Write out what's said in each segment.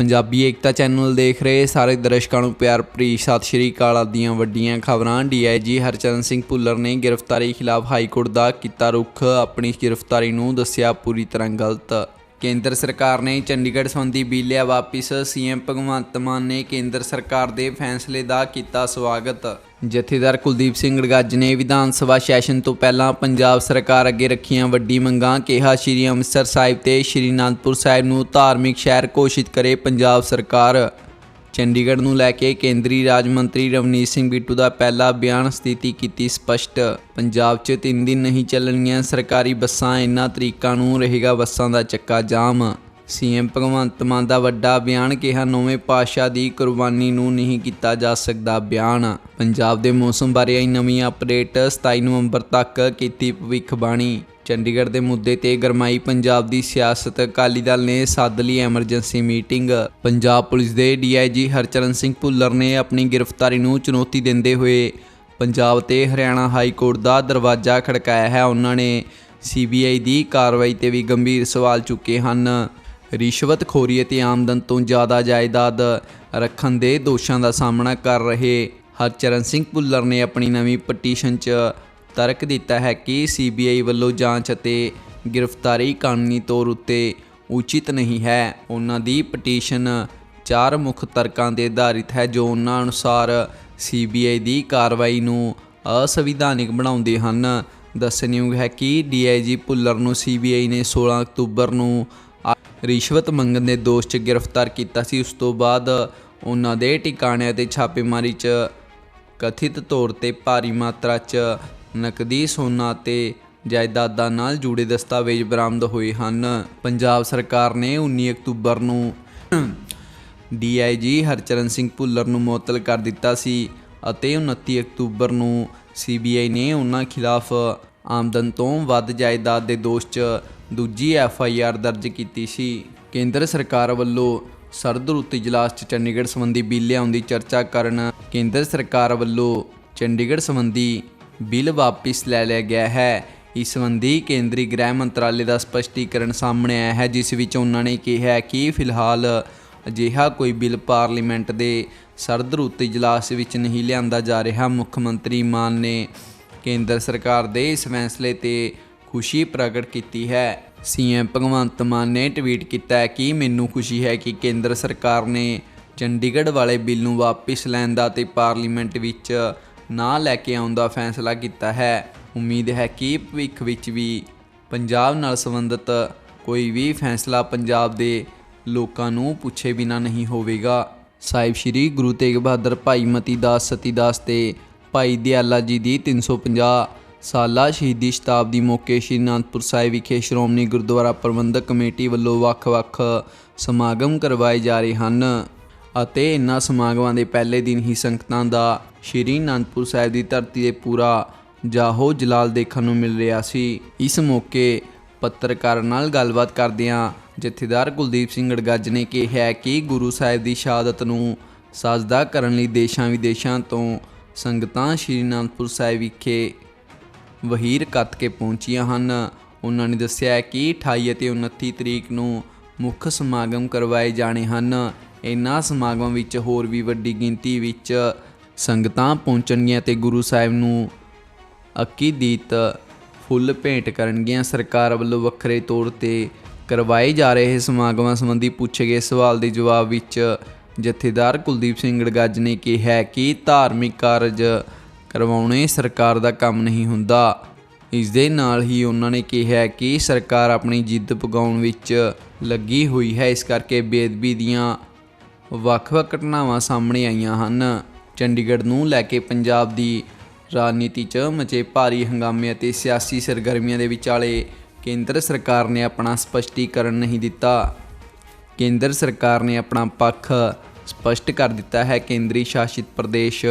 ਪੰਜਾਬੀ ਏਕਤਾ channel ਦੇਖ ਰਹੇ ਸਾਰੇ ਦਰਸ਼ਕਾਂ ਨੂੰ ਪਿਆਰ ਭਰੀ ਸਤਿ ਸ਼੍ਰੀ ਅਕਾਲ। ਆਦੀਆਂ ਵੱਡੀਆਂ ਖਬਰਾਂ ਡੀਆਈਜੀ ਹਰਚਰਨ ਸਿੰਘ ਭੁੱਲਰ ਨੇ ਗ੍ਰਿਫਤਾਰੀ ਖਿਲਾਫ ਹਾਈ ਕੋਰਟ ਦਾ ਕੀਤਾ ਰੁਖ, ਆਪਣੀ ਗ੍ਰਿਫਤਾਰੀ ਨੂੰ ਦੱਸਿਆ ਪੂਰੀ ਤਰ੍ਹਾਂ ਗਲਤ। ਕੇਂਦਰ ਸਰਕਾਰ ਨੇ ਚੰਡੀਗੜ੍ਹ ਸੰਬੰਧੀ ਬਿੱਲ ਲਿਆ ਵਾਪਿਸ, ਸੀਐਮ ਭਗਵੰਤ ਮਾਨ ਨੇ ਕੇਂਦਰ ਸਰਕਾਰ ਦੇ ਫੈਸਲੇ ਦਾ ਕੀਤਾ ਸਵਾਗਤ। ਜਥੇਦਾਰ ਕੁਲਦੀਪ ਸਿੰਘ ਗੜਗੱਜ ਨੇ ਵਿਧਾਨ ਸਭਾ ਸੈਸ਼ਨ ਤੋਂ ਪਹਿਲਾਂ ਪੰਜਾਬ ਸਰਕਾਰ ਅੱਗੇ ਰੱਖੀਆਂ ਵੱਡੀ ਮੰਗਾਂ ਕਿਹਾ, ਸ਼੍ਰੀ ਅੰਮ੍ਰਿਤਸਰ ਸਾਹਿਬ ਤੇ ਸ਼੍ਰੀ ਅਨੰਦਪੁਰ ਸਾਹਿਬ ਨੂੰ ਧਾਰਮਿਕ ਸ਼ਹਿਰ ਘੋਸ਼ਿਤ ਕਰੇ ਪੰਜਾਬ ਸਰਕਾਰ। ਚੰਡੀਗੜ੍ਹ ਨੂੰ ਲੈ ਕੇ ਕੇਂਦਰੀ ਰਾਜ ਮੰਤਰੀ ਰਵਨੀਤ ਸਿੰਘ ਬਿੱਟੂ ਦਾ ਪਹਿਲਾ ਬਿਆਨ ਸਥਿਤੀ ਕੀਤੀ ਸਪਸ਼ਟ। ਪੰਜਾਬ 'ਚ 3 ਦਿਨ ਨਹੀਂ ਚੱਲਣਗੀਆਂ ਸਰਕਾਰੀ ਬੱਸਾਂ, ਇਨ੍ਹਾਂ ਤਰੀਕਾਂ ਨੂੰ ਰਹੇਗਾ ਬੱਸਾਂ ਦਾ ਚੱਕਾ ਜਾਮ। ਸੀਐਮ ਭਗਵੰਤ ਮਾਨ ਦਾ ਵੱਡਾ ਬਿਆਨ ਕਿਹਾ, ਨੌਵੇਂ ਪਾਤਸ਼ਾਹ ਦੀ ਕੁਰਬਾਨੀ ਨੂੰ ਨਹੀਂ ਕੀਤਾ ਜਾ ਸਕਦਾ ਬਿਆਨ। ਪੰਜਾਬ ਦੇ ਮੌਸਮ ਬਾਰੇ ਆਈ ਨਵੀਂ ਅਪਡੇਟ 27 ਨਵੰਬਰ ਤੱਕ ਕੀਤੀ ਭਵਿੱਖਬਾਣੀ ਚੰਡੀਗੜ੍ਹ ਦੇ ਮੁੱਦੇ ਤੇ ਗਰਮਾਈ, ਪੰਜਾਬ ਦੀ ਸਿਆਸਤ, ਅਕਾਲੀ ਦਲ ਨੇ ਸੱਦ ਲਈ ਐਮਰਜੈਂਸੀ ਮੀਟਿੰਗ। ਪੰਜਾਬ ਪੁਲਿਸ ਦੇ ਡੀਆਈਜੀ ਹਰਚਰਨ ਸਿੰਘ ਭੁੱਲਰ ਨੇ ਆਪਣੀ ਗ੍ਰਿਫਤਾਰੀ ਨੂੰ ਚੁਣੌਤੀ ਦਿੰਦੇ ਹੋਏ ਪੰਜਾਬ ਤੇ ਹਰਿਆਣਾ ਹਾਈ ਕੋਰਟ ਦਾ ਦਰਵਾਜ਼ਾ ਖੜਕਾਇਆ ਹੈ। ਉਹਨਾਂ ਨੇ ਸੀਬੀਆਈ ਦੀ ਕਾਰਵਾਈ ਤੇ ਵੀ ਗੰਭੀਰ ਸਵਾਲ ਚੁੱਕੇ ਹਨ। ਰਿਸ਼ਵਤਖੋਰੀ ਅਤੇ ਆਮਦਨ ਤੋਂ ਜ਼ਿਆਦਾ ਜਾਇਦਾਦ ਰੱਖਣ ਦੇ ਦੋਸ਼ਾਂ ਦਾ ਸਾਹਮਣਾ ਕਰ ਰਹੇ ਹਰਚਰਨ ਸਿੰਘ ਭੁੱਲਰ ਨੇ ਆਪਣੀ ਨਵੀਂ ਪਟੀਸ਼ਨ 'ਚ ਤਰਕ ਦਿੱਤਾ ਹੈ ਕਿ ਸੀਬੀਆਈ ਵੱਲੋਂ ਜਾਂਚ ਅਤੇ ਗ੍ਰਿਫਤਾਰੀ ਕਾਨੂੰਨੀ ਤੌਰ ਉੱਤੇ ਉਚਿਤ ਨਹੀਂ ਹੈ। ਉਹਨਾਂ ਦੀ ਪਟੀਸ਼ਨ ਚਾਰ ਮੁੱਖ ਤਰਕਾਂ 'ਤੇ ਆਧਾਰਿਤ ਹੈ, ਜੋ ਉਹਨਾਂ ਅਨੁਸਾਰ ਸੀਬੀਆਈ ਦੀ ਕਾਰਵਾਈ ਨੂੰ ਅਸੰਵਿਧਾਨਿਕ ਬਣਾਉਂਦੇ ਹਨ। ਦੱਸਣਯੋਗ ਹੈ ਕਿ ਡੀਆਈਜੀ ਭੁੱਲਰ ਨੂੰ ਸੀਬੀਆਈ ਨੇ 16 ਅਕਤੂਬਰ ਨੂੰ ਰਿਸ਼ਵਤ ਮੰਗਣ ਦੇ ਦੋਸ਼ 'ਚ ਗ੍ਰਿਫਤਾਰ ਕੀਤਾ ਸੀ। ਉਸ ਤੋਂ ਬਾਅਦ ਉਹਨਾਂ ਦੇ ਟਿਕਾਣਿਆਂ ਤੇ ਛਾਪੇਮਾਰੀ 'ਚ ਕਥਿਤ ਤੌਰ ਤੇ ਭਾਰੀ ਮਾਤਰਾ 'ਚ ਨਕਦੀ, ਸੋਨਾ ਤੇ ਜਾਇਦਾਦਾਂ ਨਾਲ ਜੁੜੇ ਦਸਤਾਵੇਜ਼ ਬਰਾਮਦ ਹੋਏ ਹਨ। ਪੰਜਾਬ ਸਰਕਾਰ ਨੇ 19 ਅਕਤੂਬਰ ਨੂੰ ਡੀਆਈਜੀ ਹਰਚਰਨ ਸਿੰਘ ਭੁੱਲਰ ਨੂੰ ਮੁਅੱਤਲ ਕਰ ਦਿੱਤਾ ਸੀ ਅਤੇ 29 ਅਕਤੂਬਰ ਨੂੰ ਸੀਬੀਆਈ ਨੇ ਉਹਨਾਂ ਖਿਲਾਫ ਆਮਦਨ ਤੋਂ ਵੱਧ ਜਾਇਦਾਦ ਦੇ ਦੋਸ਼ 'ਚ ਦੂਜੀ ਐੱਫ ਆਈ ਆਰ ਦਰਜ ਕੀਤੀ ਸੀ। ਕੇਂਦਰ ਸਰਕਾਰ ਵੱਲੋਂ ਸਰਦ ਰੁੱਤ ਇਜਲਾਸ 'ਚ ਚੰਡੀਗੜ੍ਹ ਸੰਬੰਧੀ ਬਿੱਲ ਲਿਆਉਣ ਦੀ ਚਰਚਾ ਕਰਨ ਕੇਂਦਰ ਸਰਕਾਰ ਵੱਲੋਂ ਚੰਡੀਗੜ੍ਹ ਸੰਬੰਧੀ ਬਿੱਲ ਵਾਪਿਸ ਲੈ ਲਿਆ ਗਿਆ ਹੈ। ਇਸ ਸੰਬੰਧੀ ਕੇਂਦਰੀ ਗ੍ਰਹਿ ਮੰਤਰਾਲੇ ਦਾ ਸਪਸ਼ਟੀਕਰਨ ਸਾਹਮਣੇ ਆਇਆ ਹੈ, ਜਿਸ ਵਿੱਚ ਉਹਨਾਂ ਨੇ ਕਿਹਾ ਕਿ ਫਿਲਹਾਲ ਅਜਿਹਾ ਕੋਈ ਬਿੱਲ ਪਾਰਲੀਮੈਂਟ ਦੇ ਸਰਦ ਰੁੱਤ ਇਜਲਾਸ ਵਿੱਚ ਨਹੀਂ ਲਿਆਂਦਾ ਜਾ ਰਿਹਾ। ਮੁੱਖ ਮੰਤਰੀ ਮਾਨ ਨੇ ਕੇਂਦਰ ਸਰਕਾਰ ਦੇ ਇਸ ਫੈਸਲੇ ਤੇ ਖੁਸ਼ੀ ਪ੍ਰਗਟ ਕੀਤੀ ਹੈ। ਸੀਐਮ ਭਗਵੰਤ ਮਾਨ ਨੇ ਟਵੀਟ ਕੀਤਾ ਹੈ ਕਿ ਮੈਨੂੰ ਖੁਸ਼ੀ ਹੈ ਕਿ ਕੇਂਦਰ ਸਰਕਾਰ ਨੇ ਚੰਡੀਗੜ੍ਹ ਵਾਲੇ ਬਿੱਲ ਨੂੰ ਵਾਪਿਸ ਲੈਣ ਦਾ ਤੇ ਪਾਰਲੀਮੈਂਟ ਵਿੱਚ ਨਾ ਲੈ ਕੇ ਆਉਣ ਦਾ ਫੈਸਲਾ ਕੀਤਾ ਹੈ। ਉਮੀਦ ਹੈ ਕਿ ਭਵਿੱਖ ਵਿੱਚ ਵੀ ਪੰਜਾਬ ਨਾਲ ਸੰਬੰਧਿਤ ਕੋਈ ਵੀ ਫੈਸਲਾ ਪੰਜਾਬ ਦੇ ਲੋਕਾਂ ਨੂੰ ਪੁੱਛੇ ਬਿਨਾ ਨਹੀਂ ਹੋਵੇਗਾ। ਸਾਹਿਬ ਸ੍ਰੀ ਗੁਰੂ ਤੇਗ ਬਹਾਦਰ ਭਾਈ ਮਤੀ ਦਾਸ ਸਤੀ ਦਾਸ ਤੇ ਭਾਈ ਦਿਆਲਾ ਜੀ ਦੀ 350 ਸਾਲਾ ਸ਼ਹੀਦੀ ਸ਼ਤਾਬਦੀ ਮੌਕੇ ਸ਼੍ਰੀ ਅਨੰਦਪੁਰ ਸਾਹਿਬ ਵਿਖੇ ਸ਼੍ਰੋਮਣੀ ਗੁਰਦੁਆਰਾ ਪ੍ਰਬੰਧਕ ਕਮੇਟੀ ਵੱਲੋਂ ਵੱਖ-ਵੱਖ ਸਮਾਗਮ ਕਰਵਾਏ ਜਾ ਰਹੇ ਹਨ ਅਤੇ ਇਨ੍ਹਾਂ ਸਮਾਗਮਾਂ ਦੇ ਪਹਿਲੇ ਦਿਨ ਹੀ ਸੰਗਤਾਂ ਦਾ ਸ਼੍ਰੀ ਅਨੰਦਪੁਰ ਸਾਹਿਬ ਦੀ ਧਰਤੀ ਦੇ ਪੂਰਾ ਜਾਹੋ ਜਲਾਲ ਦੇਖਣ ਨੂੰ ਮਿਲ ਰਿਹਾ ਸੀ। ਇਸ ਮੌਕੇ ਪੱਤਰਕਾਰਾਂ ਨਾਲ ਗੱਲਬਾਤ ਕਰਦਿਆਂ ਜਥੇਦਾਰ ਕੁਲਦੀਪ ਸਿੰਘ ਗੜਗੱਜ ਨੇ ਕਿਹਾ ਕਿ ਗੁਰੂ ਸਾਹਿਬ ਦੀ ਸ਼ਹਾਦਤ ਨੂੰ ਸਾਜਦਾ ਕਰਨ ਲਈ ਦੇਸ਼ਾਂ ਵਿਦੇਸ਼ਾਂ ਤੋਂ ਸੰਗਤਾਂ ਸ਼੍ਰੀ ਅਨੰਦਪੁਰ ਸਾਹਿਬ ਵਿਖੇ ਵਹੀਰ ਕੱਤ ਕੇ ਪਹੁੰਚੀਆਂ ਹਨ। ਉਹਨਾਂ ਨੇ ਦੱਸਿਆ ਕਿ 28 ਅਤੇ 29 ਤਰੀਕ ਨੂੰ ਮੁੱਖ ਸਮਾਗਮ ਕਰਵਾਏ ਜਾਣੇ ਹਨ। ਇਨ੍ਹਾਂ ਸਮਾਗਮਾਂ ਵਿੱਚ ਹੋਰ ਵੀ ਵੱਡੀ ਗਿਣਤੀ ਵਿੱਚ ਸੰਗਤਾਂ ਪਹੁੰਚਣਗੀਆਂ ਤੇ ਗੁਰੂ ਸਾਹਿਬ ਨੂੰ ਅੱਕੀ ਦੀਤ ਫੁੱਲ ਭੇਂਟ ਕਰਨਗੀਆਂ। ਸਰਕਾਰ ਵੱਲੋਂ ਵੱਖਰੇ ਤੌਰ ਤੇ ਕਰਵਾਏ ਜਾ ਰਹੇ ਸਮਾਗਮਾਂ ਸੰਬੰਧੀ ਪੁੱਛੇ ਗਏ ਸਵਾਲ ਦੇ ਜਵਾਬ ਵਿੱਚ ਜਥੇਦਾਰ ਕੁਲਦੀਪ ਸਿੰਘ ਗੜਗੱਜ ਨੇ ਕਿਹਾ ਕਿ ਧਾਰਮਿਕ ਕਾਰਜ ਕਰਵਾਉਣੇ ਸਰਕਾਰ ਦਾ ਕੰਮ ਨਹੀਂ ਹੁੰਦਾ। ਇਸ ਦੇ ਨਾਲ ਹੀ ਉਹਨਾਂ ਨੇ ਕਿਹਾ ਕਿ ਸਰਕਾਰ ਆਪਣੀ ਜਿੱਦ ਪੁਗਾਉਣ ਵਿੱਚ ਲੱਗੀ ਹੋਈ ਹੈ। ਇਸ ਕਰਕੇ ਬੇਦਬੀ ਦੀਆਂ ਵੱਖ-ਵੱਖ ਘਟਨਾਵਾਂ ਸਾਹਮਣੇ ਆਈਆਂ ਹਨ। ਚੰਡੀਗੜ੍ਹ ਨੂੰ ਲੈ ਕੇ ਪੰਜਾਬ ਦੀ ਰਾਜਨੀਤੀ 'ਚ ਮਚੇ ਭਾਰੀ ਹੰਗਾਮੇ ਅਤੇ ਸਿਆਸੀ ਸਰਗਰਮੀਆਂ ਦੇ ਵਿਚਾਲੇ ਕੇਂਦਰ ਸਰਕਾਰ ਨੇ ਆਪਣਾ ਸਪਸ਼ਟੀਕਰਨ ਨਹੀਂ ਦਿੱਤਾ। ਕੇਂਦਰ ਸਰਕਾਰ ਨੇ ਆਪਣਾ ਪੱਖ ਸਪਸ਼ਟ ਕਰ ਦਿੱਤਾ ਹੈ, ਕੇਂਦਰੀ ਸ਼ਾਸਿਤ ਪ੍ਰਦੇਸ਼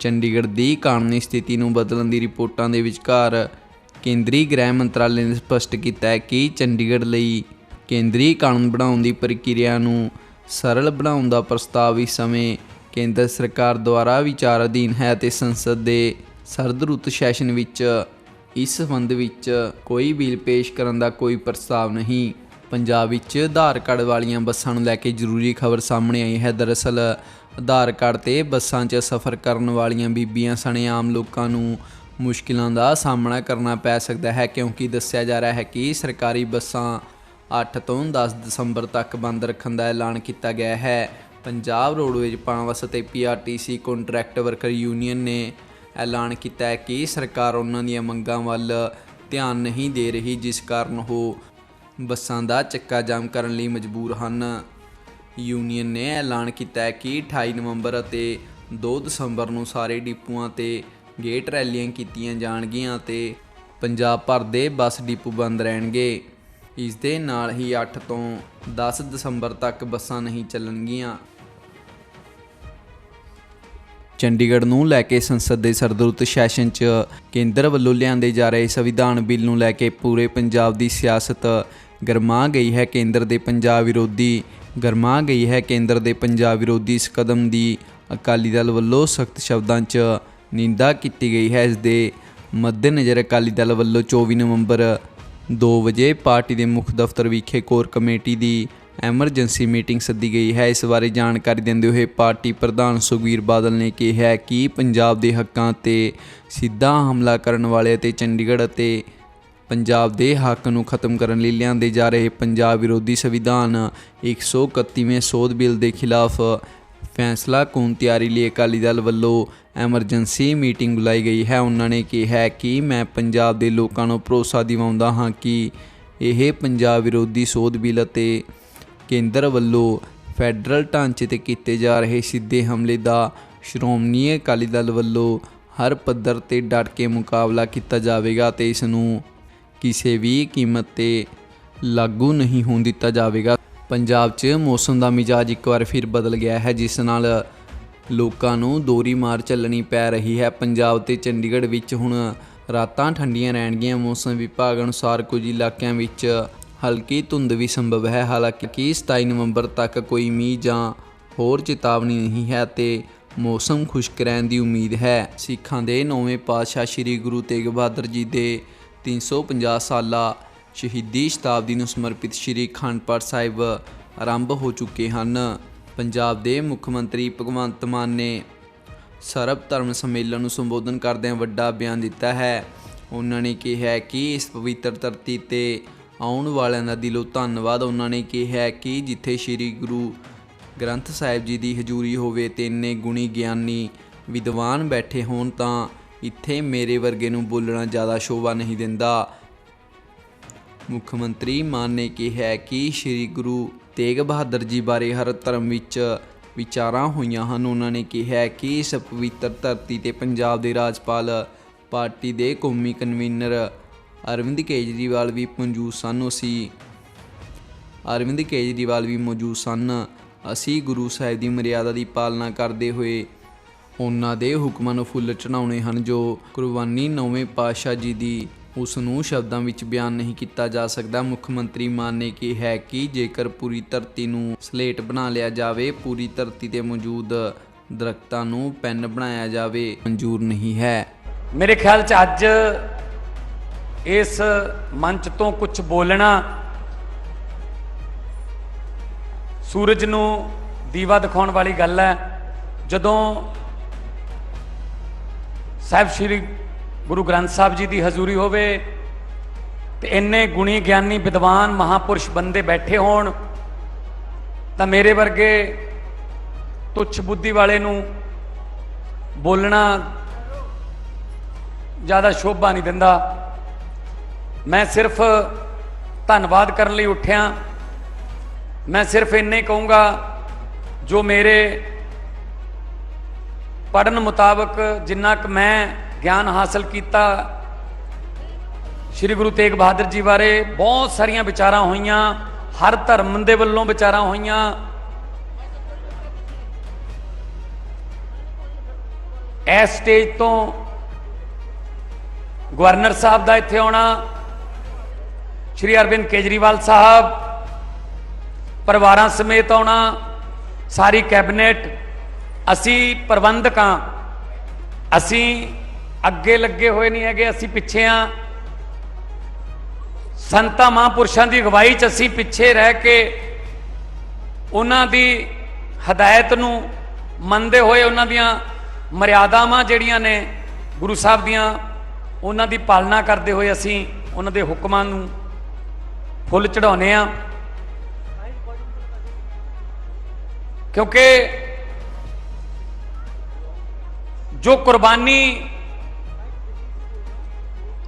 ਚੰਡੀਗੜ੍ਹ ਦੀ ਕਾਨੂੰਨੀ ਸਥਿਤੀ ਨੂੰ ਬਦਲਣ ਦੀ ਰਿਪੋਰਟਾਂ ਦੇ ਵਿਚਕਾਰ ਕੇਂਦਰੀ ਗ੍ਰਹਿ ਮੰਤਰਾਲੇ ਨੇ ਸਪਸ਼ਟ ਕੀਤਾ ਹੈ ਕਿ ਚੰਡੀਗੜ੍ਹ ਲਈ ਕੇਂਦਰੀ ਕਾਨੂੰਨ ਬਣਾਉਣ ਦੀ ਪ੍ਰਕਿਰਿਆ ਨੂੰ ਸਰਲ ਬਣਾਉਣ ਦਾ ਪ੍ਰਸਤਾਵ ਇਸ ਸਮੇਂ ਕੇਂਦਰ ਸਰਕਾਰ ਦੁਆਰਾ ਵਿਚਾਰ ਅਧੀਨ ਹੈ ਅਤੇ ਸੰਸਦ ਦੇ ਸਰਦ ਰੁੱਤ ਸੈਸ਼ਨ ਵਿੱਚ ਇਸ ਸੰਬੰਧ ਵਿੱਚ ਕੋਈ ਬਿੱਲ ਪੇਸ਼ ਕਰਨ ਦਾ ਕੋਈ ਪ੍ਰਸਤਾਵ ਨਹੀਂ। ਪੰਜਾਬ ਵਿੱਚ ਆਧਾਰ ਕਾਰਡ ਵਾਲੀਆਂ ਬੱਸਾਂ ਨੂੰ ਲੈ ਕੇ ਜ਼ਰੂਰੀ ਖਬਰ ਸਾਹਮਣੇ ਆਈ ਹੈ। ਦਰਅਸਲ, ਆਧਾਰ ਕਾਰਡ ਤੇ ਬੱਸਾਂ 'ਚ ਸਫ਼ਰ ਕਰਨ ਵਾਲੀਆਂ ਬੀਬੀਆਂ ਸਣੇ ਆਮ ਲੋਕਾਂ ਨੂੰ ਮੁਸ਼ਕਿਲਾਂ ਦਾ ਸਾਹਮਣਾ ਕਰਨਾ ਪੈ ਸਕਦਾ ਹੈ, ਕਿਉਂਕਿ ਦੱਸਿਆ ਜਾ ਰਿਹਾ ਹੈ ਕਿ ਸਰਕਾਰੀ ਬੱਸਾਂ 8 ਤੋਂ 10 ਦਸੰਬਰ ਤੱਕ ਬੰਦ ਰੱਖਣ ਦਾ ਐਲਾਨ ਕੀਤਾ ਗਿਆ ਹੈ। ਪੰਜਾਬ ਰੋਡਵੇਜ਼ ਪਾਣਵਸ ਅਤੇ ਪੀਆਰਟੀਸੀ ਕੰਟਰੈਕਟ ਵਰਕਰ ਯੂਨੀਅਨ ਨੇ ਐਲਾਨ ਕੀਤਾ ਹੈ ਕਿ ਸਰਕਾਰ ਉਹਨਾਂ ਦੀਆਂ ਮੰਗਾਂ ਵੱਲ ਧਿਆਨ ਨਹੀਂ ਦੇ ਰਹੀ, ਜਿਸ ਕਾਰਨ ਉਹ ਬੱਸਾਂ ਦਾ ਚੱਕਾ ਜਾਮ ਕਰਨ ਲਈ ਮਜਬੂਰ ਹਨ। ਯੂਨੀਅਨ ਨੇ ਐਲਾਨ ਕੀਤਾ ਹੈ ਕਿ 28 ਨਵੰਬਰ ਅਤੇ 2 ਦਸੰਬਰ ਨੂੰ ਸਾਰੇ ਡਿਪੂਆਂ ਤੇ ਗੇਟ ਰੈਲੀਆਂ ਕੀਤੀਆਂ ਜਾਣਗੀਆਂ ਤੇ ਪੰਜਾਬ ਭਰ ਦੇ ਬੱਸ ਡਿਪੂ ਬੰਦ ਰਹਿਣਗੇ। ਇਸ ਦੇ ਨਾਲ ਹੀ 8 ਤੋਂ 10 ਦਸੰਬਰ ਤੱਕ ਬੱਸਾਂ ਨਹੀਂ ਚੱਲਣਗੀਆਂ। ਚੰਡੀਗੜ੍ਹ ਨੂੰ ਲੈ ਕੇ ਸੰਸਦ ਦੇ ਸਰਦਰੁੱਤ ਸੈਸ਼ਨ 'ਚ ਕੇਂਦਰ ਵੱਲੋਂ ਲਿਆਂਦੇ ਜਾ ਰਹੇ ਸੰਵਿਧਾਨ ਬਿੱਲ ਨੂੰ ਲੈ ਕੇ ਪੂਰੇ ਪੰਜਾਬ ਦੀ ਸਿਆਸਤ ਗਰਮਾ ਗਈ ਹੈ ਕੇਂਦਰ ਦੇ ਪੰਜਾਬ ਵਿਰੋਧੀ, ਗਰਮਾ ਗਈ ਹੈ ਕੇਂਦਰ ਦੇ ਪੰਜਾਬ ਵਿਰੋਧੀ ਇਸ ਕਦਮ ਦੀ ਅਕਾਲੀ ਦਲ ਵੱਲੋਂ ਸਖਤ ਸ਼ਬਦਾਂ 'ਚ ਨਿੰਦਾ ਕੀਤੀ ਗਈ ਹੈ। ਇਸ ਦੇ ਮੱਦੇਨਜ਼ਰ ਅਕਾਲੀ ਦਲ ਵੱਲੋਂ 24 ਨਵੰਬਰ 2 ਵਜੇ ਪਾਰਟੀ ਦੇ ਮੁੱਖ ਦਫ਼ਤਰ ਵਿਖੇ ਕੋਰ ਕਮੇਟੀ ਦੀ ਐਮਰਜੈਂਸੀ ਮੀਟਿੰਗ ਸੱਦੀ ਗਈ ਹੈ। ਇਸ ਬਾਰੇ ਜਾਣਕਾਰੀ ਦਿੰਦੇ ਹੋਏ ਪਾਰਟੀ ਪ੍ਰਧਾਨ ਸੁਖਬੀਰ ਬਾਦਲ ਨੇ ਕਿਹਾ ਕਿ ਪੰਜਾਬ ਦੇ ਹੱਕਾਂ ਤੇ ਸਿੱਧਾ ਹਮਲਾ ਕਰਨ ਵਾਲੇ ਅਤੇ ਚੰਡੀਗੜ੍ਹ ਅਤੇ ਪੰਜਾਬ ਦੇ ਹੱਕ ਨੂੰ ਖਤਮ ਕਰਨ ਲਈ ਲਿਆਂਦੇ ਜਾ ਰਹੇ ਪੰਜਾਬ ਵਿਰੋਧੀ ਸੰਵਿਧਾਨ 131ਵੇਂ ਸੋਧ ਬਿੱਲ ਦੇ ਖਿਲਾਫ ਫੈਸਲਾ ਕੌਣ ਤਿਆਰੀ ਲਈ ਅਕਾਲੀ ਦਲ ਵੱਲੋਂ ਐਮਰਜੈਂਸੀ ਮੀਟਿੰਗ ਬੁਲਾਈ ਗਈ ਹੈ। ਉਹਨਾਂ ਨੇ ਕਿਹਾ ਕਿ ਮੈਂ ਪੰਜਾਬ ਦੇ ਲੋਕਾਂ ਨੂੰ ਭਰੋਸਾ ਦਿਵਾਉਂਦਾ ਹਾਂ ਕਿ ਇਹ ਪੰਜਾਬ ਵਿਰੋਧੀ ਸੋਧ ਬਿੱਲ ਅਤੇ ਕੇਂਦਰ ਵੱਲੋਂ ਫੈਡਰਲ ਢਾਂਚੇ ਤੇ ਕੀਤੇ ਜਾ ਰਹੇ ਸਿੱਧੇ ਹਮਲੇ ਦਾ ਸ਼੍ਰੋਮਣੀ ਅਕਾਲੀ ਦਲ ਵੱਲੋਂ ਹਰ ਪੱਧਰ ਤੇ ਡਟ ਕੇ ਮੁਕਾਬਲਾ ਕੀਤਾ ਜਾਵੇਗਾ ਤੇ ਇਸ ਨੂੰ ਕਿਸੇ ਵੀ ਕੀਮਤ ਤੇ ਲਾਗੂ ਨਹੀਂ ਹੋਣ ਦਿੱਤਾ ਜਾਵੇਗਾ। ਪੰਜਾਬ 'ਚ ਮੌਸਮ ਦਾ ਮਿਜਾਜ ਇੱਕ ਵਾਰ ਫਿਰ ਬਦਲ ਗਿਆ ਹੈ, ਜਿਸ ਨਾਲ ਲੋਕਾਂ ਨੂੰ ਦੋਰੀ ਮਾਰ ਚੱਲਣੀ ਪੈ ਰਹੀ ਹੈ। ਪੰਜਾਬ ਤੇ ਚੰਡੀਗੜ੍ਹ ਵਿੱਚ ਹੁਣ ਰਾਤਾਂ ਠੰਡੀਆਂ ਰਹਿਣਗੀਆਂ। ਮੌਸਮ ਵਿਭਾਗ ਅਨੁਸਾਰ ਕੁਝ ਇਲਾਕਿਆਂ ਵਿੱਚ ਹਲਕੀ ਧੁੰਦ ਵੀ ਸੰਭਵ ਹੈ। ਹਾਲਾਂਕਿ 27 ਨਵੰਬਰ ਤੱਕ ਕੋਈ ਮੀਂਹ ਜਾਂ ਹੋਰ ਚੇਤਾਵਨੀ ਨਹੀਂ ਹੈ ਤੇ ਮੌਸਮ ਖੁਸ਼ਕ ਰਹਿਣ ਦੀ ਉਮੀਦ ਹੈ। ਸਿੱਖਾਂ ਦੇ ਨੌਵੇਂ ਪਾਤਸ਼ਾਹ ਸ੍ਰੀ ਗੁਰੂ ਤੇਗ ਬਹਾਦਰ ਜੀ ਦੇ 350 ਸਾਲਾ ਸ਼ਹੀਦੀ ਸ਼ਤਾਬਦੀ ਨੂੰ ਸਮਰਪਿਤ ਸ੍ਰੀ ਅਖੰਡ ਪਾਠ ਸਾਹਿਬ ਆਰੰਭ ਹੋ ਚੁੱਕੇ ਹਨ। ਪੰਜਾਬ ਦੇ ਮੁੱਖ ਮੰਤਰੀ ਭਗਵੰਤ ਮਾਨ ਨੇ ਸਰਬ ਧਰਮ ਸੰਮੇਲਨ ਨੂੰ ਸੰਬੋਧਨ ਕਰਦਿਆਂ ਵੱਡਾ ਬਿਆਨ ਦਿੱਤਾ ਹੈ। ਉਹਨਾਂ ਨੇ ਕਿਹਾ ਕਿ ਇਸ ਪਵਿੱਤਰ ਧਰਤੀ ਤੇ ਆਉਣ ਵਾਲਿਆਂ ਦਾ ਦਿਲੋਂ ਧੰਨਵਾਦ। ਉਹਨਾਂ ਨੇ ਕਿਹਾ ਕਿ ਜਿੱਥੇ ਸ੍ਰੀ ਗੁਰੂ ਗ੍ਰੰਥ ਸਾਹਿਬ ਜੀ ਦੀ ਹਜ਼ੂਰੀ ਹੋਵੇ ਤੇ ਇੰਨੇ ਗੁਣੀ ਗਿਆਨੀ ਵਿਦਵਾਨ ਬੈਠੇ ਹੋਣ ਤਾਂ ਇੱਥੇ ਮੇਰੇ ਵਰਗੇ ਨੂੰ ਬੋਲਣਾ ਜ਼ਿਆਦਾ ਸ਼ੋਭਾ ਨਹੀਂ ਦਿੰਦਾ। ਮੁੱਖ ਮੰਤਰੀ ਮਾਨ ਨੇ ਕਿਹਾ ਕਿ ਸ੍ਰੀ ਗੁਰੂ ਤੇਗ ਬਹਾਦਰ ਜੀ ਬਾਰੇ ਹਰ ਧਰਮ ਵਿੱਚ ਵਿਚਾਰਾਂ ਹੋਈਆਂ ਹਨ। ਉਹਨਾਂ ਨੇ ਕਿਹਾ ਕਿ ਇਸ ਪਵਿੱਤਰ ਧਰਤੀ ਤੇ ਪੰਜਾਬ ਦੇ ਰਾਜਪਾਲ ਪਾਰਟੀ ਦੇ ਕੌਮੀ ਕਨਵੀਨਰ ਅਰਵਿੰਦ ਕੇਜਰੀਵਾਲ ਵੀ ਮੌਜੂਦ ਸਨ। ਅਸੀਂ ਅਰਵਿੰਦ ਕੇਜਰੀਵਾਲ ਵੀ ਮੌਜੂਦ ਸਨ। ਅਸੀਂ ਗੁਰੂ ਸਾਹਿਬ ਦੀ ਮਰਿਆਦਾ ਦੀ ਪਾਲਣਾ ਕਰਦੇ ਹੋਏ ਉਹਨਾਂ ਦੇ ਹੁਕਮਾਂ ਨੂੰ ਫੁੱਲ ਚੜਾਉਣੇ ਹਨ, ਜੋ ਕੁਰਬਾਨੀ ਨੌਵੇਂ ਪਾਤਸ਼ਾਹ ਜੀ ਦੀ ਉਸ ਨੂੰ ਸ਼ਬਦਾਂ ਵਿੱਚ ਬਿਆਨ ਨਹੀਂ ਕੀਤਾ ਜਾ ਸਕਦਾ। ਮੁੱਖ ਮੰਤਰੀ ਮਾਨ ਨੇ ਕਿਹਾ ਹੈ ਕਿ ਜੇਕਰ ਪੂਰੀ ਧਰਤੀ ਨੂੰ ਸਲੇਟ ਬਣਾ ਲਿਆ ਜਾਵੇ, ਪੂਰੀ ਧਰਤੀ ਤੇ ਮੌਜੂਦ ਦਰਖਤਾਂ ਨੂੰ ਪੈਨ ਬਣਾਇਆ ਜਾਵੇ, ਮਨਜ਼ੂਰ ਨਹੀਂ ਹੈ। ਮੇਰੇ ਖਿਆਲ 'ਚ ਅੱਜ ਇਸ ਮੰਚ ਤੋਂ ਕੁਝ ਬੋਲਣਾ ਸੂਰਜ ਨੂੰ ਦੀਵਾ ਦਿਖਾਉਣ ਵਾਲੀ ਗੱਲ ਹੈ। ਜਦੋਂ ਸਾਹਿਬ ਸ੍ਰੀ ਗੁਰੂ ਗ੍ਰੰਥ ਸਾਹਿਬ ਜੀ ਦੀ ਹਜ਼ੂਰੀ ਹੋਵੇ ਤੇ ਇੰਨੇ ਗੁਣੀ ਗਿਆਨੀ ਵਿਦਵਾਨ ਮਹਾਪੁਰਸ਼ ਬੰਦੇ ਬੈਠੇ ਹੋਣ, ਤਾਂ ਮੇਰੇ ਵਰਗੇ ਤੁੱਛ ਬੁੱਧੀ ਵਾਲੇ ਨੂੰ ਬੋਲਣਾ ਜ਼ਿਆਦਾ ਸ਼ੋਭਾ ਨਹੀਂ ਦਿੰਦਾ। ਮੈਂ ਸਿਰਫ ਧੰਨਵਾਦ ਕਰਨ ਲਈ ਉੱਠਿਆ। ਮੈਂ ਸਿਰਫ ਇੰਨੇ ਕਹੂੰਗਾ, ਜੋ ਮੇਰੇ ਪੜਨ ਮੁਤਾਬਕ ਜਿੰਨਾ ਕੁ ਮੈਂ ਗਿਆਨ ਹਾਸਲ ਕੀਤਾ, ਸ੍ਰੀ ਗੁਰੂ ਤੇਗ ਬਹਾਦਰ ਜੀ ਬਾਰੇ ਬਹੁਤ ਸਾਰੀਆਂ ਵਿਚਾਰਾਂ ਹੋਈਆਂ, ਹਰ ਧਰਮ ਦੇ ਵੱਲੋਂ ਵਿਚਾਰਾਂ ਹੋਈਆਂ। ਇਸ ਸਟੇਜ ਤੋਂ ਗਵਰਨਰ ਸਾਹਿਬ ਦਾ ਇੱਥੇ ਆਉਣਾ, ਸ਼੍ਰੀ ਅਰਵਿੰਦ ਕੇਜਰੀਵਾਲ ਸਾਹਿਬ, ਪਰਿਵਾਰਾਂ ਸਮੇਤ ਆਉਣਾ, ਸਾਰੀ ਕੈਬਨਿਟ ਅਸੀਂ ਪ੍ਰਬੰਧਕਾਂ ਅਸੀਂ ਅੱਗੇ ਲੱਗੇ ਹੋਏ ਨਹੀਂ ਹੈਗੇ, ਅਸੀਂ ਪਿੱਛੇ ਆ ਸੰਤਾਂ ਮਹਾਂਪੁਰਸ਼ਾਂ ਦੀ ਅਗਵਾਈ 'ਚ ਅਸੀਂ ਪਿੱਛੇ ਰਹਿ ਕੇ ਉਹਨਾਂ ਦੀ ਹਦਾਇਤ ਨੂੰ ਮੰਨਦੇ ਹੋਏ ਉਹਨਾਂ ਦੀਆਂ ਮਰਿਆਦਾਵਾਂ ਜਿਹੜੀਆਂ ਨੇ ਗੁਰੂ ਸਾਹਿਬ ਦੀਆਂ, ਉਹਨਾਂ ਦੀ ਪਾਲਣਾ ਕਰਦੇ ਹੋਏ ਅਸੀਂ ਉਹਨਾਂ ਦੇ ਹੁਕਮਾਂ ਨੂੰ ਫੁੱਲ ਚੜਾਉਨੇ ਆ ਕਿਉਂਕਿ ਜੋ ਕੁਰਬਾਨੀ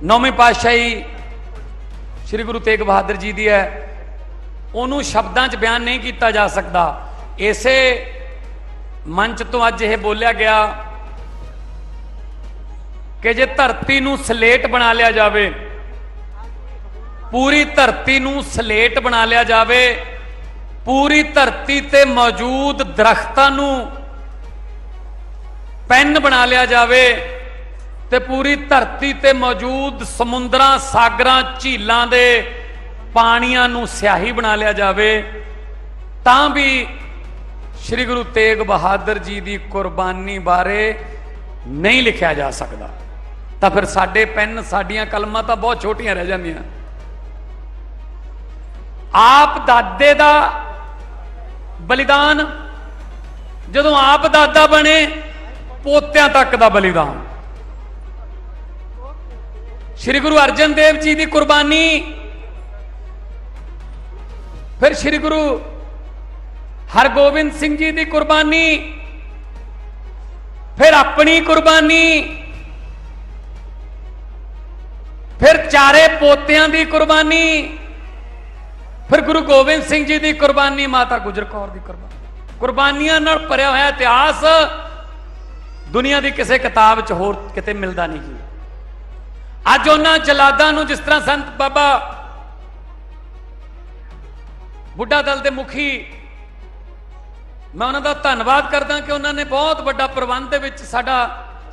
ਨੌਵੇਂ ਪਾਤਸ਼ਾਹੀ ਸ੍ਰੀ ਗੁਰੂ ਤੇਗ ਬਹਾਦਰ ਜੀ ਦੀ ਹੈ, ਉਹਨੂੰ ਸ਼ਬਦਾਂ 'ਚ ਬਿਆਨ ਨਹੀਂ ਕੀਤਾ ਜਾ ਸਕਦਾ। ਇਸੇ ਮੰਚ ਤੋਂ ਅੱਜ ਇਹ ਬੋਲਿਆ ਗਿਆ ਕਿ ਜੇ ਧਰਤੀ ਨੂੰ ਸਲੇਟ ਬਣਾ ਲਿਆ ਜਾਵੇ, ਪੂਰੀ ਧਰਤੀ ਨੂੰ ਸਲੇਟ ਬਣਾ ਲਿਆ ਜਾਵੇ, ਪੂਰੀ ਧਰਤੀ ਤੇ ਮੌਜੂਦ ਦਰਖਤਾਂ ਨੂੰ ਪੈਨ ਬਣਾ ਲਿਆ ਜਾਵੇ ਤੇ ਪੂਰੀ ਧਰਤੀ ਤੇ ਮੌਜੂਦ ਸਮੁੰਦਰਾਂ, ਸਾਗਰਾਂ, ਝੀਲਾਂ ਦੇ ਪਾਣੀਆਂ ਨੂੰ ਸਿਆਹੀ ਬਣਾ ਲਿਆ ਜਾਵੇ। ਤਾਂ ਵੀ ਸ੍ਰੀ ਗੁਰੂ ਤੇਗ ਬਹਾਦਰ ਜੀ ਦੀ ਕੁਰਬਾਨੀ ਬਾਰੇ ਨਹੀਂ ਲਿਖਿਆ ਜਾ ਸਕਦਾ। ਤਾਂ ਫਿਰ ਸਾਡੇ ਪੈਨ, ਸਾਡੀਆਂ ਕਲਮਾਂ ਤਾਂ ਬਹੁਤ ਛੋਟੀਆਂ ਰਹਿ ਜਾਂਦੀਆਂ। ਆਪ ਦਾਦੇ ਦਾ ਬਲੀਦਾਨ, ਜਦੋਂ ਆਪ ਦਾਦਾ ਬਣੇ ਪੋਤਿਆਂ ਤੱਕ ਦਾ ਬਲੀਦਾਨ। ਸ੍ਰੀ ਗੁਰੂ ਅਰਜਨ ਦੇਵ ਜੀ ਦੀ ਕੁਰਬਾਨੀ। ਫਿਰ ਸ੍ਰੀ ਗੁਰੂ ਹਰਗੋਬਿੰਦ ਸਿੰਘ ਜੀ ਦੀ ਕੁਰਬਾਨੀ। ਫਿਰ ਆਪਣੀ ਕੁਰਬਾਨੀ। ਫਿਰ ਚਾਰੇ ਪੋਤਿਆਂ ਦੀ ਕੁਰਬਾਨੀ। ਫਿਰ ਗੁਰੂ ਗੋਬਿੰਦ ਸਿੰਘ ਜੀ ਦੀ ਕੁਰਬਾਨੀ, ਮਾਤਾ ਗੁਜਰ ਕੌਰ ਦੀ ਕੁਰਬਾਨੀ। ਕੁਰਬਾਨੀਆਂ ਨਾਲ ਭਰਿਆ ਹੋਇਆ ਇਤਿਹਾਸ ਦੁਨੀਆ ਦੀ ਕਿਸੇ ਕਿਤਾਬ 'ਚ ਹੋਰ ਕਿਤੇ ਮਿਲਦਾ ਨਹੀਂ ਜੀ। ਅੱਜ ਉਹਨਾਂ ਜਲਾਦਾਂ ਨੂੰ ਜਿਸ ਤਰ੍ਹਾਂ ਸੰਤ ਬਾਬਾ ਬੁੱਢਾ ਦਲ ਦੇ ਮੁਖੀ, ਮੈਂ ਉਹਨਾਂ ਦਾ ਧੰਨਵਾਦ ਕਰਦਾ ਕਿ ਉਹਨਾਂ ਨੇ ਬਹੁਤ ਵੱਡਾ ਪ੍ਰਬੰਧ ਦੇ ਵਿੱਚ ਸਾਡਾ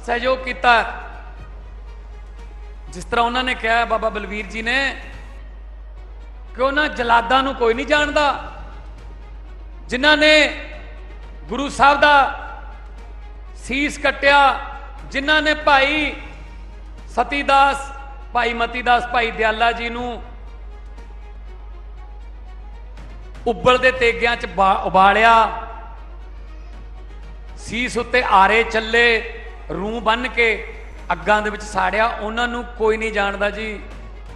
ਸਹਿਯੋਗ ਕੀਤਾ। ਜਿਸ ਤਰ੍ਹਾਂ ਉਹਨਾਂ ਨੇ ਕਿਹਾ, ਬਾਬਾ ਬਲਵੀਰ ਜੀ ਨੇ ਕਿ ਉਹਨਾਂ ਜਲਾਦਾਂ ਨੂੰ ਕੋਈ ਨਹੀਂ ਜਾਣਦਾ। ਜਿਨ੍ਹਾਂ ਨੇ ਗੁਰੂ ਸਾਹਿਬ ਦਾ ਸੀਸ ਕੱਟਿਆ, ਜਿਨ੍ਹਾਂ ਨੇ ਭਾਈ ਸਤੀਦਾਸ, ਭਾਈ ਮਤੀਦਾਸ, ਭਾਈ ਦਿਆਲਾ ਜੀ ਨੂੰ ਉੱਬਲਦੇ ਤੇਗਿਆਂ 'ਚ ਬਾ- ਉਬਾਲਿਆ। ਸੀਸ ਉੱਤੇ ਆਰੇ ਚੱਲੇ ਰੂਹ ਬੰਨ ਕੇ ਅੱਗਾਂ ਦੇ ਵਿੱਚ ਸਾੜਿਆ। ਉਹਨਾਂ ਨੂੰ ਕੋਈ ਨਹੀਂ ਜਾਣਦਾ ਜੀ।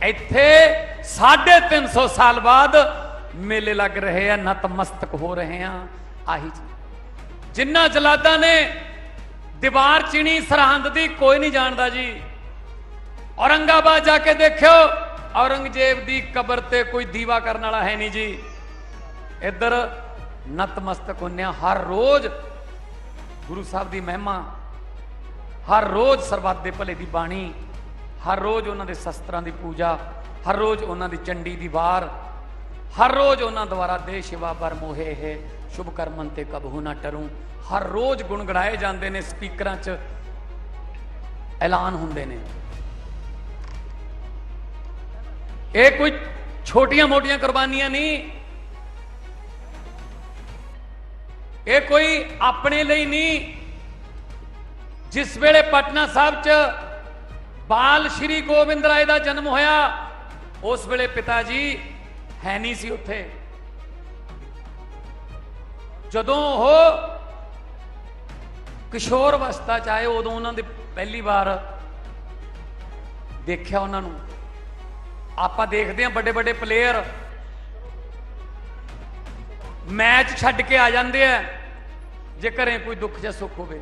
ਇੱਥੇ 350 ਸਾਲ ਬਾਅਦ ਮੇਲੇ ਲੱਗ ਰਹੇ ਆ, ਨਤਮਸਤਕ ਹੋ ਰਹੇ ਆ। ਆਹੀ ਜੀ। ਜਿੰਨਾ ਜਲਾਦਾਂ ਨੇ ਦੀਵਾਰ ਚਿਣੀ ਸਰਹੰਦ ਦੀ ਕੋਈ ਨਹੀਂ ਜਾਣਦਾ ਜੀ। ਔਰੰਗਾਬਾਦ ਜਾ ਕੇ ਦੇਖਿਓ, ਔਰੰਗਜ਼ੇਬ ਦੀ ਕਬਰ ਤੇ ਕੋਈ ਦੀਵਾ ਕਰਨ ਵਾਲਾ ਹੈ ਨਹੀਂ ਜੀ। ਇੱਧਰ ਨਤਮਸਤਕ ਹੁੰਨੇ ਹਰ ਰੋਜ਼ ਗੁਰੂ ਸਾਹਿਬ ਦੀ ਮਹਿਮਾ, ਹਰ ਰੋਜ਼ ਸਰਬੱਤ ਦੇ ਭਲੇ ਦੀ ਬਾਣੀ, ਹਰ ਰੋਜ਼ ਉਹਨਾਂ ਦੇ ਸ਼ਸਤਰਾਂ ਦੀ ਪੂਜਾ, ਹਰ ਰੋਜ਼ ਉਹਨਾਂ ਦੀ ਚੰਡੀ ਦੀ ਵਾਰ ਹਰ ਰੋਜ਼ ਉਹਨਾਂ ਦੁਆਰਾ ਦੇ ਸ਼ਿਵਾ ਪਰ ਮੋਹੇ ਹੈ। ਸ਼ੁਭ ਕਰਮਨ ਤੇ ਕਬਹੂ ਨਾ ਟਰੂ। ਹਰ ਰੋਜ਼ ਗੁਣਗੜਾਏ ਜਾਂਦੇ ਨੇ ਸਪੀਕਰਾਂ 'ਚ। ਐਲਾਨ ਹੁੰਦੇ ਨੇ। ਇਹ ਕੋਈ ਛੋਟੀਆਂ-ਮੋਟੀਆਂ ਕੁਰਬਾਨੀਆਂ ਨਹੀਂ। ਇਹ ਕੋਈ ਆਪਣੇ ਲਈ ਨਹੀਂ। ਜਿਸ ਵੇਲੇ ਪਟਨਾ ਸਾਹਿਬ 'ਚ ਬਾਲ ਸ਼੍ਰੀ ਗੋਬਿੰਦ ਰਾਏ ਦਾ ਜਨਮ ਹੋਇਆ, ਉਸ ਵੇਲੇ ਪਿਤਾ ਜੀ ਹੈ ਨਹੀਂ ਸੀ ਉੱਥੇ। ਜਦੋਂ ਉਹ ਕਿਸ਼ੋਰ ਅਵਸਥਾ ਚ ਆਏ, ਉਦੋਂ ਉਹਨਾਂ ਦੇ ਪਹਿਲੀ ਵਾਰ ਦੇਖਿਆ ਉਹਨਾਂ ਨੂੰ। ਆਪਾਂ ਦੇਖਦੇ ਹਾਂ ਵੱਡੇ ਵੱਡੇ ਪਲੇਅਰ ਮੈਚ ਛੱਡ ਕੇ ਆ ਜਾਂਦੇ ਆ, ਜੇ ਘਰੇ ਕੋਈ ਦੁੱਖ ਜਾਂ ਸੁੱਖ ਹੋਵੇ।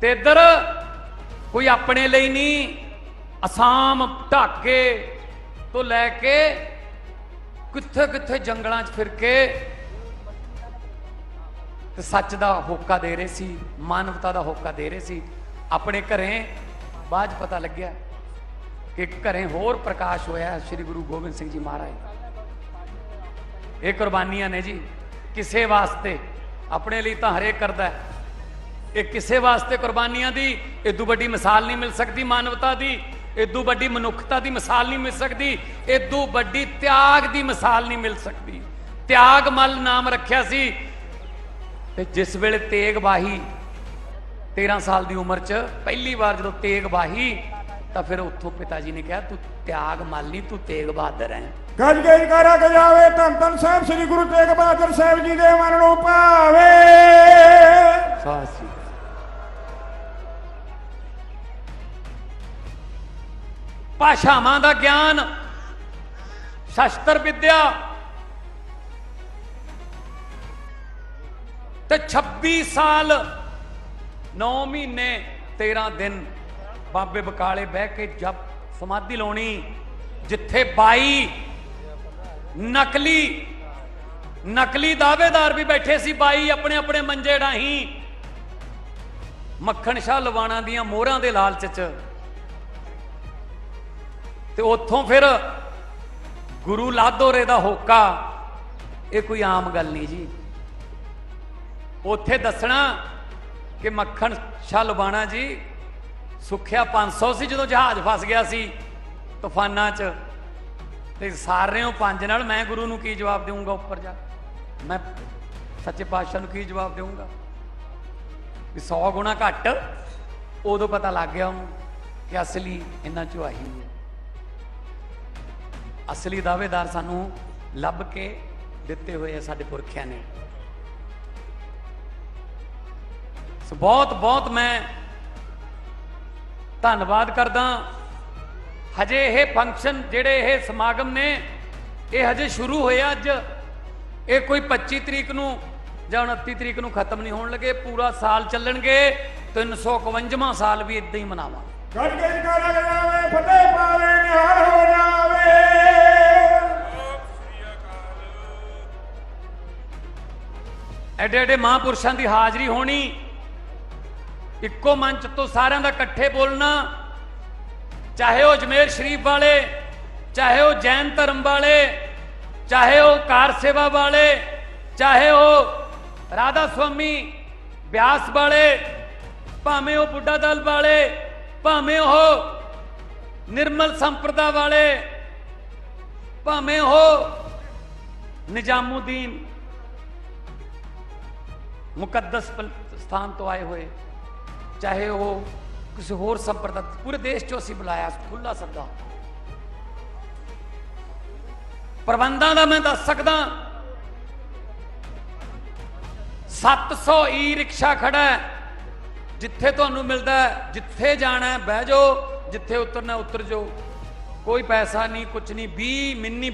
ਤੇ ਇੱਧਰ ਕੋਈ ਆਪਣੇ ਲਈ ਨਹੀਂ, ਅਸਾਮ ਢਾਕੇ ਤੋਂ ਲੈ ਕੇ ਕਿੱਥੇ ਕਿੱਥੇ ਜੰਗਲਾਂ 'ਚ ਫਿਰ ਕੇ ਤੇ ਸੱਚ ਦਾ ਹੋਕਾ ਦੇ ਰਹੇ ਸੀ, ਮਾਨਵਤਾ ਦਾ ਹੋਕਾ ਦੇ ਰਹੇ ਸੀ। ਆਪਣੇ ਘਰੇ ਬਾਅਦ 'ਚ ਪਤਾ ਲੱਗਿਆ ਕਿ ਘਰੇ ਹੋਰ ਪ੍ਰਕਾਸ਼ ਹੋਇਆ ਸ੍ਰੀ ਗੁਰੂ ਗੋਬਿੰਦ ਸਿੰਘ ਜੀ ਮਹਾਰਾਜ। ਇਹ ਕੁਰਬਾਨੀਆਂ ਨੇ ਜੀ, ਕਿਸੇ ਵਾਸਤੇ ਆਪਣੇ ਲਈ ਤਾਂ ਹਰੇਕ ਕਰਦਾ ਹੈ। ਇਹ ਕਿਸੇ ਵਾਸਤੇ ਕੁਰਬਾਨੀਆਂ ਦੀ ਇਦੋਂ ਵੱਡੀ ਮਿਸਾਲ ਨਹੀਂ ਮਿਲ ਸਕਦੀ ਮਾਨਵਤਾ ਦੀ। ਇਦੋਂ ਵੱਡੀ ਮਨੁੱਖਤਾ ਦੀ ਮਿਸਾਲ ਨਹੀਂ ਮਿਲ ਸਕਦੀ ਇਦੋਂ ਵੱਡੀ ਤਿਆਗ ਦੀ ਮਿਸਾਲ ਨਹੀਂ ਮਿਲ ਸਕਦੀ। ਤਿਆਗ ਮਲ ਨਾਮ ਰੱਖਿਆ ਸੀ ਤੇ ਜਿਸ ਵੇਲੇ ਤੇਗ ਬਾਹੀ 13 ਸਾਲ ਦੀ ਉਮਰ 'ਚ ਪਹਿਲੀ ਵਾਰ ਜਦੋਂ ਤੇਗ ਬਾਹੀ ਤਾਂ ਫਿਰ ਉੱਥੋਂ ਪਿਤਾ ਜੀ ਨੇ ਕਿਹਾ ਤੂੰ ਤਿਆਗ ਮਾਲੀ ਤੂੰ ਤੇਗ ਬਹਾਦਰ ਹੈ। ਗੱਜ ਕੇ ਜਕਾਰਾ ਗਜਾਵੇ ਧੰਨ ਧੰਨ ਸਾਹਿਬ ਸ੍ਰੀ ਗੁਰੂ ਤੇਗ ਬਹਾਦਰ ਸਾਹਿਬ ਜੀ ਦੇ ਮਨ ਨੂੰ ਭਾਵੇ। ਸਾਸੀ। ਭਾਸ਼ਾਵਾਂ ਦਾ ਗਿਆਨ, ਸ਼ਸਤਰ ਵਿਦਿਆ ਤੇ 26 ਸਾਲ 9 ਮਹੀਨੇ 13 ਦਿਨ ਬਾਬੇ ਬਕਾਲੇ ਬਹਿ ਕੇ ਜਪ ਸਮਾਧੀ ਲਾਉਣੀ, ਜਿੱਥੇ 22 ਨਕਲੀ ਨਕਲੀ ਦਾਅਵੇਦਾਰ ਵੀ ਬੈਠੇ ਸੀ 22 ਆਪਣੇ ਆਪਣੇ ਮੰਜੇ ਢਾਹੀਂ ਮੱਖਣ ਸ਼ਾਹ ਲਵਾਣਾ ਦੀਆਂ ਮੋਹਰਾਂ ਦੇ ਲਾਲਚ ਚ। ਤੇ ਉੱਥੋਂ ਫਿਰ ਗੁਰੂ ਲਾਦੋਰੇ ਦਾ ਹੋਕਾ, ਇਹ ਕੋਈ ਆਮ ਗੱਲ ਨਹੀਂ ਜੀ। ਉੱਥੇ ਦੱਸਣਾ ਕਿ ਮੱਖਣ ਸ਼ਾਹ ਲਵਾਣਾ ਜੀ, ਸੁਖਿਆ 500 ਸੀ ਜਦੋਂ ਜਹਾਜ਼ ਫਸ ਗਿਆ ਸੀ ਤੂਫਾਨਾਂ 'ਚ। ਤੇ ਸਾਰਿਆਂ ਪੰਜ ਨਾਲ ਮੈਂ ਗੁਰੂ ਨੂੰ ਕੀ ਜਵਾਬ ਦੇਵਾਂਗਾ ਉੱਪਰ ਜਾ? ਮੈਂ ਸੱਚੇ ਪਾਤਸ਼ਾਹ ਨੂੰ ਕੀ ਜਵਾਬ ਦੇਵਾਂਗਾ ਵੀ 100 ਗੁਣਾ ਘੱਟ, ਉਦੋਂ ਪਤਾ ਲੱਗ ਗਿਆ ਉਹਨੂੰ ਕਿ ਅਸਲੀ ਇਹਨਾਂ ਚੋਂ ਆਹੀ ਹੈ। ਅਸਲੀ ਦਾਅਵੇਦਾਰ ਸਾਨੂੰ ਲੱਭ ਕੇ ਦਿੱਤੇ ਹੋਏ ਆ ਸਾਡੇ ਪੁਰਖਿਆਂ ਨੇ। ਸੋ ਬਹੁਤ ਬਹੁਤ ਮੈਂ ਧੰਨਵਾਦ ਕਰਦਾ। ਹਜੇ ਇਹ ਫੰਕਸ਼ਨ ਜਿਹੜੇ ਇਹ ਸਮਾਗਮ ਨੇ, ਇਹ ਹਜੇ ਸ਼ੁਰੂ ਹੋਇਆ ਅੱਜ। ਇਹ ਕੋਈ 25 ਤਰੀਕ ਨੂੰ ਜਾਂ 29 ਤਰੀਕ ਨੂੰ ਖਤਮ ਨਹੀਂ ਹੋਣ ਲੱਗੇ, ਪੂਰਾ ਸਾਲ ਚੱਲਣਗੇ। 351ਵਾਂ ਸਾਲ ਵੀ ਇਦਾਂ ਹੀ ਮਨਾਵਾਂਗੇ। ਗੱਜ ਕੇ ਜਕਾਰਾ ਫਤਿਹ ਪਾਵੇ ਨਿਹਾਲ ਹੋ ਜਾਵੇ। ਐਡੇ ਐਡੇ ਮਹਾਂਪੁਰਸ਼ਾਂ ਦੀ ਹਾਜ਼ਰੀ ਹੋਣੀ। ਇੱਕੋ ਮੰਚ ਤੋਂ ਸਾਰਿਆਂ ਦਾ ਇਕੱਠੇ ਬੋਲਣਾ। ਚਾਹੇ ਉਹ ਅਜਮੇਰ ਸ਼ਰੀਫ ਵਾਲੇ, ਚਾਹੇ ਉਹ ਜੈਨ ਧਰਮ ਵਾਲੇ, ਚਾਹੇ ਉਹ ਕਾਰ ਸੇਵਾ ਵਾਲੇ, ਚਾਹੇ ਉਹ ਰਾਧਾ ਸੁਆਮੀ ਬਿਆਸ ਵਾਲੇ, ਭਾਵੇਂ ਉਹ ਬੁੱਢਾ ਦਲ ਵਾਲੇ, ਭਾਵੇਂ ਉਹ ਨਿਰਮਲ ਸੰਪਰਦਾ ਵਾਲੇ, ਭਾਵੇਂ ਉਹ ਨਿਜ਼ਾਮੂਦੀਨ ਮੁਕੱਦਸ ਸਥਾਨ ਤੋਂ ਆਏ ਹੋਏ। ਚਾਹੇ ਉਹ ਕਿਸੇ ਹੋਰ ਸੰਪਰਦਾ ਪੂਰੇ ਦੇਸ਼ ਚੋਂ ਅਸੀਂ ਬੁਲਾਇਆ ਖੁੱਲਾ ਸੱਦਾ। ਪ੍ਰਬੰਧਾਂ ਦਾ ਮੈਂ ਦੱਸ ਸਕਦਾ। 700 ਈ ਰਿਕਸ਼ਾ ਖੜਾ ਹੈ। ਜਿੱਥੇ ਤੁਹਾਨੂੰ ਮਿਲਦਾ ਹੈ, ਜਿੱਥੇ ਜਾਣਾ ਹੈ, ਬਹਿ ਜਾਓ। ਜਿੱਥੇ ਉਤਰਨਾ ਉਤਰ ਜਾਓ। ਕੋਈ ਪੈਸਾ ਨਹੀਂ ਕੁਝ ਨਹੀਂ 20 ਮਿੰਨੀ